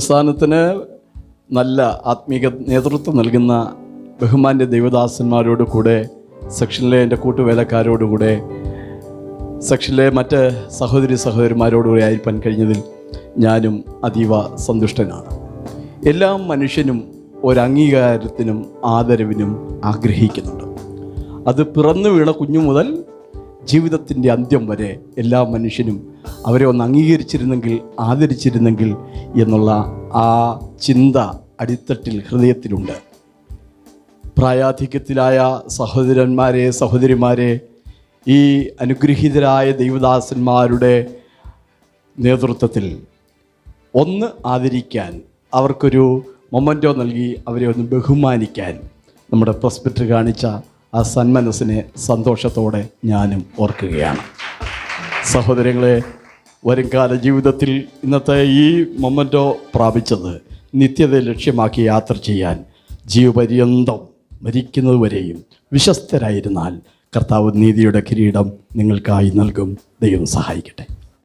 പ്രസ്ഥാനത്തിന് നല്ല ആത്മീക നേതൃത്വം നൽകുന്ന ബഹുമാന്യ ദൈവദാസന്മാരോട് കൂടെ സെക്ഷനിലെ എന്റെ കൂട്ടുവേലക്കാരോടുകൂടെ സെക്ഷനിലെ മറ്റ് സഹോദരി സഹോദരിമാരോടുകൂടി ആയിരിക്കാൻ കഴിഞ്ഞതിൽ ഞാനും അതീവ സന്തുഷ്ടനാണ്. എല്ലാ മനുഷ്യനും ഒരംഗീകാരത്തിനും ആദരവിനും ആഗ്രഹിക്കുന്നുണ്ട്. അത് പിറന്നു വീണ കുഞ്ഞു മുതൽ ജീവിതത്തിന്റെ അന്ത്യം വരെ എല്ലാ മനുഷ്യനും അവരെ ഒന്ന് അംഗീകരിച്ചിരുന്നെങ്കിൽ ആദരിച്ചിരുന്നെങ്കിൽ എന്നുള്ള ആ ചിന്ത അടിത്തട്ടിൽ ഹൃദയത്തിലുണ്ട്. പ്രായാധിക്യത്തിലായ സഹോദരന്മാരെ സഹോദരിമാരെ ഈ അനുഗ്രഹീതരായ ദൈവദാസന്മാരുടെ നേതൃത്വത്തിൽ ഒന്ന് ആദരിക്കാൻ അവർക്കൊരു മൊമന്റോ നൽകി അവരെ ഒന്ന് ബഹുമാനിക്കാൻ നമ്മുടെ പ്രസ്പെക്ടർ കാണിച്ച ആ സന്മനസ്സിനെ സന്തോഷത്തോടെ ഞാനും ഓർക്കുകയാണ്. സഹോദരങ്ങളെ വരുംകാല ജീവിതത്തിൽ ഇന്നത്തെ ഈ മൊമെന്റോ പ്രാപിച്ചത് നിത്യത ലക്ഷ്യമാക്കി യാത്ര ചെയ്യാൻ ജീവപര്യന്തം മരിക്കുന്നതുവരെയും വിശ്വസ്തരായിരുന്നാൽ കർത്താവ് നീതിയുടെ കിരീടം നിങ്ങൾക്കായി നൽകും. ദൈവം സഹായിക്കട്ടെ.